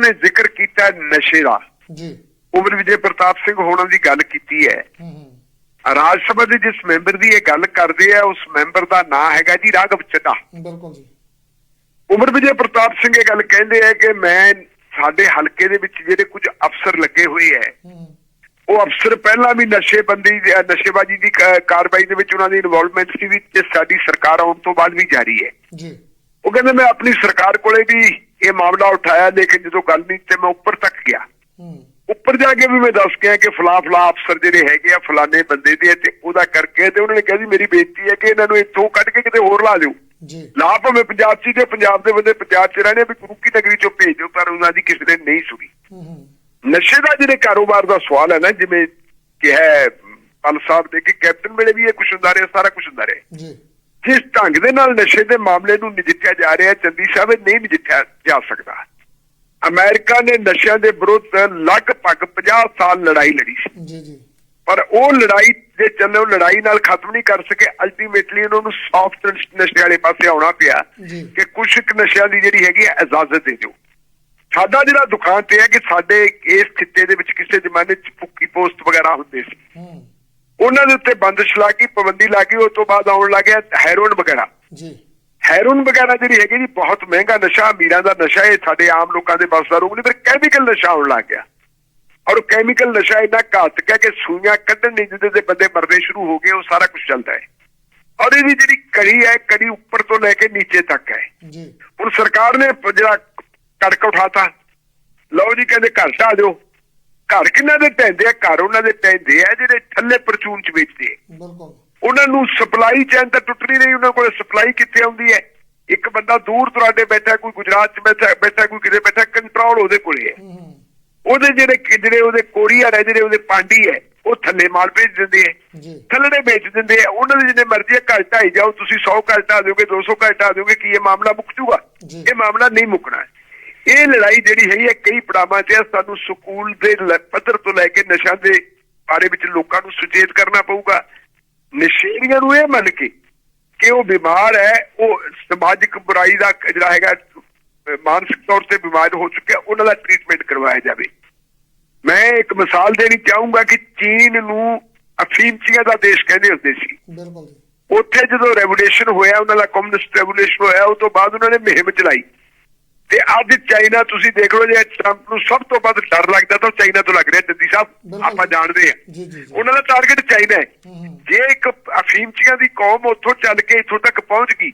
ਨੇ ਜ਼ਿਕਰ ਕੀਤਾ ਨਸ਼ੇ ਦਾ। ਜੀ। ਉਮਰ ਵਿਜੇ ਪ੍ਰਤਾਪ ਸਿੰਘ ਹੋਣਾ ਦੀ ਗੱਲ ਕੀਤੀ ਹੈ। ਰਾਜ ਸਭਾ ਦੇ ਜਿਸ ਮੈਂਬਰ ਦੀ ਇਹ ਗੱਲ ਕਰਦੇ ਆ ਉਸ ਮੈਂਬਰ ਦਾ ਨਾਂ ਹੈਗਾ ਜੀ ਰਾਘਵ ਚੱਡਾ ਬਿਲਕੁਲ ਜੀ। ਉਮਰ ਵਿਜੇ ਪ੍ਰਤਾਪ ਸਿੰਘ ਇਹ ਗੱਲ ਕਹਿੰਦੇ ਆ ਕਿ ਮੈਂ ਸਾਡੇ ਹਲਕੇ ਦੇ ਵਿੱਚ ਜਿਹੜੇ ਕੁਝ ਅਫਸਰ ਲੱਗੇ ਹੋਏ ਐ ਉਹ ਅਫਸਰ ਪਹਿਲਾਂ ਵੀ ਨਸ਼ੇਬੰਦੀ ਨਸ਼ੇਬਾਜ਼ੀ ਦੀ ਕਾਰਵਾਈ ਦੇ ਵਿੱਚ ਉਹਨਾਂ ਦੀ ਇਨਵੋਲਵਮੈਂਟ ਸੀ ਵੀ ਤੇ ਸਾਡੀ ਸਰਕਾਰ ਆਉਣ ਤੋਂ ਬਾਅਦ ਵੀ ਜਾਰੀ ਹੈ। ਜੀ। ਉਹ ਕਹਿੰਦੇ ਮੈਂ ਆਪਣੀ ਸਰਕਾਰ ਕੋਲੇ ਵੀ ਇਹ ਮਾਮਲਾ ਉਠਾਇਆ ਲੇਕਿਨ ਜਦੋਂ ਗੱਲ ਨਹੀਂ ਤੇ ਮੈਂ ਉੱਪਰ ਤੱਕ ਗਿਆ। ਉੱਪਰ ਜਾ ਕੇ ਵੀ ਮੈਂ ਦੱਸ ਗਿਆ ਕਿ ਫਲਾ ਫਲਾ ਅਫਸਰ ਜਿਹੜੇ ਹੈਗੇ ਆ ਫਲਾਣੇ ਬੰਦੇ ਦੇ ਤੇ ਉਹਦਾ ਕਰਕੇ ਤੇ ਉਹਨਾਂ ਨੇ ਕਿਹਾ ਜੀ ਮੇਰੀ ਬੇਨਤੀ ਹੈ ਕਿ ਇਹਨਾਂ ਨੂੰ ਇੱਥੋਂ ਕੱਢ ਕੇ ਕਿਤੇ ਹੋਰ ਲਾ ਦਿਓ। ਜੀ। ਲਾ ਭਾਵੇਂ ਪੰਜਾਬ 'ਚ ਤੇ ਪੰਜਾਬ ਦੇ ਬੰਦੇ ਪੰਜਾਬ 'ਚ ਰਹਿਣੇ ਆ ਵੀ ਗੁਰੂ ਕੀ ਨਗਰੀ 'ਚੋਂ ਭੇਜ ਦਿਓ ਪਰ ਉਹਨਾਂ ਦੀ ਕਿਸੇ ਨੇ ਨਹੀਂ ਸੁਣੀ। ਹੂੰ ਹੂੰ। ਨਸ਼ੇ ਦਾ ਜਿਹੜੇ ਕਾਰੋਬਾਰ ਦਾ ਸਵਾਲ ਹੈ ਨਾ ਜਿਵੇਂ ਕਿ ਹੈ ਪਲ ਸਾਹਿਬ ਦੇ ਕਿ ਕੈਪਟਨ ਵੇਲੇ ਵੀ ਇਹ ਕੁਛ ਹੁੰਦਾ ਰਿਹਾ ਸਾਰਾ ਕੁਛ ਹੁੰਦਾ ਰਿਹਾ। ਜੀ। ਜਿਸ ਢੰਗ ਦੇ ਨਾਲ ਨਸ਼ੇ ਦੇ ਮਾਮਲੇ ਨੂੰ ਨਜਿੱਠਿਆ ਜਾ ਰਿਹਾ ਚੰਦੀ ਸਾਹਿਬ ਇਹ ਨਹੀਂ ਨਜਿੱਠਿਆ ਜਾ ਸਕਦਾ। ਅਮਰੀਕਾ ਨੇ ਨਸ਼ਿਆਂ ਦੇ ਵਿਰੁੱਧ ਲਗਭਗ 50 ਸਾਲ ਲੜਾਈ ਲੜੀ ਸੀ। ਜੀ ਜੀ। ਪਰ ਉਹ ਲੜਾਈ ਦੇ ਚੱਲੇ ਉਹ ਲੜਾਈ ਨਾਲ ਖਤਮ ਨਹੀਂ ਕਰ ਸਕੇ। ਅਲਟੀਮੇਟਲੀ ਉਹਨਾਂ ਨੂੰ ਸੌਫਟ ਨਸ਼ੇ ਵਾਲੇ ਪਾਸੇ ਆਉਣਾ ਪਿਆ ਕਿ ਕੁਝ ਨਸ਼ਿਆਂ ਦੀ ਜਿਹੜੀ ਹੈਗੀ ਹੈ ਇਜਾਜ਼ਤ ਦੇ ਦਿਓ। ਸਾਡਾ ਜਿਹੜਾ ਦੁਕਾਨ ਤੇ ਹੈ ਕਿ ਸਾਡੇ ਇਸ ਖਿੱਤੇ ਦੇ ਵਿੱਚ ਕਿਸੇ ਜ਼ਮਾਨੇ 'ਚ ਭੁੱਕੀ ਪੋਸਟ ਵਗੈਰਾ ਹੁੰਦੇ ਸੀ। ਉਹਨਾਂ ਦੇ ਉੱਤੇ ਬੰਦਸ਼ ਲਾ ਕੇ ਪਾਬੰਦੀ ਲਾ ਕੇ ਉਸ ਤੋਂ ਬਾਅਦ ਆਉਣ ਲੱਗਿਆ ਹੈਰੋਇਨ ਵਗੈਰਾ। ਜੀ। ਹੈਰੋਇਨ ਵਗੈਰਾ ਜਿਹੜੀ ਹੈਗੀ ਜੀ ਬਹੁਤ ਮਹਿੰਗਾ ਨਸ਼ਾ ਅਮੀਰਾਂ ਦਾ ਨਸ਼ਾ ਇਹ ਸਾਡੇ ਆਮ ਲੋਕਾਂ ਦੇ ਬਸ ਦਾ ਰੋਗ ਨਹੀਂ ਪਰ ਕੈਮੀਕਲ ਨਸ਼ਾ ਆਉਣ ਲੱਗ ਗਿਆ। ਔਰ ਕੈਮੀਕਲ ਨਸ਼ਾ ਇੰਨਾ ਘਾਤਕ ਹੈ ਕਿ ਸੂਈਆਂ ਕੱਢਣ ਨਹੀਂ ਦਿੰਦੇ ਤੇ ਬੰਦੇ ਮਰਦੇ ਸ਼ੁਰੂ ਹੋ ਗਏ ਉਹ ਸਾਰਾ ਕੁਝ ਚੱਲਦਾ ਹੈ। ਔਰ ਇਹਦੀ ਜਿਹੜੀ ਕੜੀ ਹੈ ਕੜੀ ਉੱਪਰ ਤੋਂ ਲੈ ਕੇ ਨੀਚੇ ਤੱਕ ਹੈ। ਜੀ। ਹੁਣ ਸਰਕਾਰ ਨੇ ਜਿਹੜਾ ਕੜਕ ਉਠਾਤਾ ਲਓ ਜੀ ਕਹਿੰਦੇ ਘਰ ਢਾ ਦਿਓ। ਘਰ ਕਿੰਨਾ ਦੇ ਪੈਂਦੇ ਆ? ਘਰ ਉਹਨਾਂ ਦੇ ਪੈਂਦੇ ਆ ਜਿਹੜੇ ਥੱਲੇ ਪਰਚੂਨ ਚ ਵੇਚਦੇ ਆ। ਬਿਲਕੁਲ। ਉਹਨਾਂ ਨੂੰ ਸਪਲਾਈ ਚੈਨ ਤਾਂ ਟੁੱਟ ਨਹੀਂ ਰਹੀ ਉਹਨਾਂ ਕੋਲ ਸਪਲਾਈ ਕਿੱਥੇ ਆਉਂਦੀ ਹੈ? ਇੱਕ ਬੰਦਾ ਦੂਰ ਦੁਰਾਡੇ ਬੈਠਾ ਕੋਈ ਗੁਜਰਾਤ ਚ ਬੈਠਾ ਬੈਠਾ ਕੋਈ ਕਿਤੇ ਬੈਠਾ ਕੰਟਰੋਲ ਉਹਦੇ ਕੋਲੇ ਹੈ। ਉਹਦੇ ਜਿਹੜੇ ਜਿਹੜੇ ਉਹਦੇ ਕੋਰੀਅਰ ਹੈ ਜਿਹੜੇ ਉਹਦੇ ਪਾਂਡੀ ਹੈ ਉਹ ਥੱਲੇ ਮਾਲ ਭੇਜ ਦਿੰਦੇ ਜੀ। ਥੱਲੜੇ ਵੇਚ ਦਿੰਦੇ ਆ ਉਹਨਾਂ ਦੇ ਜਿੰਨੇ ਮਰਜ਼ੀ ਘਰ ਢਾਈ ਜਾਓ ਤੁਸੀਂ 100 ਘਰ ਢਾ ਦਿਓਗੇ 200 ਘਰ ਢਾ ਦਿਓਗੇ ਕੀ ਇਹ ਮਾਮਲਾ ਮੁੱਕ ਜੂਗਾ। ਇਹ ਮਾਮਲਾ ਨਹੀਂ ਮੁੱਕਣਾ। ਇਹ ਲੜਾਈ ਜਿਹੜੀ ਹੈ ਕਈ ਪੜਾਵਾਂ 'ਚ ਸਾਨੂੰ ਸਕੂਲ ਦੇ ਪੱਧਰ ਤੋਂ ਲੈ ਕੇ ਨਸ਼ਾ ਦੇ ਬਾਰੇ ਵਿੱਚ ਲੋਕਾਂ ਨੂੰ ਸੁਚੇਤ ਕਰਨਾ ਪਊਗਾ। ਨਸ਼ੇੜੀਆਂ ਨੂੰ ਇਹ ਮੰਨ ਕੇ ਕਿ ਉਹ ਬਿਮਾਰ ਹੈ ਉਹ ਸਮਾਜਿਕ ਬੁਰਾਈ ਦਾ ਜਿਹੜਾ ਹੈਗਾ ਮਾਨਸਿਕ ਤੌਰ ਤੇ ਬਿਮਾਰ ਹੋ ਚੁੱਕਿਆ ਉਹਨਾਂ ਦਾ ਟ੍ਰੀਟਮੈਂਟ ਕਰਵਾਇਆ ਜਾਵੇ। ਮੈਂ ਇੱਕ ਮਿਸਾਲ ਦੇਣੀ ਚਾਹੂੰਗਾ ਕਿ ਚੀਨ ਨੂੰ ਅਫੀਮਚੀਆਂ ਦਾ ਦੇਸ਼ ਕਹਿੰਦੇ ਹੁੰਦੇ ਸੀ। ਬਿਲਕੁਲ ਉੱਥੇ ਜਦੋਂ ਰੈਵੋਲੂਸ਼ਨ ਹੋਇਆ ਉਹਨਾਂ ਦਾ ਕਮਿਊਨਿਸਟ ਰੈਵੋਲੂਸ਼ਨ ਹੋਇਆ ਉਸ ਤੋਂ ਬਾਅਦ ਉਹਨਾਂ ਨੇ ਮੁਹਿੰਮ ਚਲਾਈ। ਤੇ ਅੱਜ ਚਾਈਨਾ ਤੁਸੀਂ ਦੇਖ ਲਓ ਜੇ ਟਰੰਪ ਨੂੰ ਸਭ ਤੋਂ ਵੱਧ ਡਰ ਲੱਗਦਾ ਤਾਂ ਚਾਈਨਾ ਤੋਂ ਲੱਗ ਰਿਹਾ ਜੱਦੀ ਸਾਹਿਬ। ਆਪਾਂ ਜਾਣਦੇ ਆ ਉਹਨਾਂ ਦਾ ਟਾਰਗੇਟ ਚਾਈਨਾ ਹੈ। ਜੇ ਇੱਕ ਅਫੀਮਚੀਆਂ ਦੀ ਕੌਮ ਉੱਥੋਂ ਚੱਲ ਕੇ ਇੱਥੋਂ ਤੱਕ ਪਹੁੰਚ ਗਈ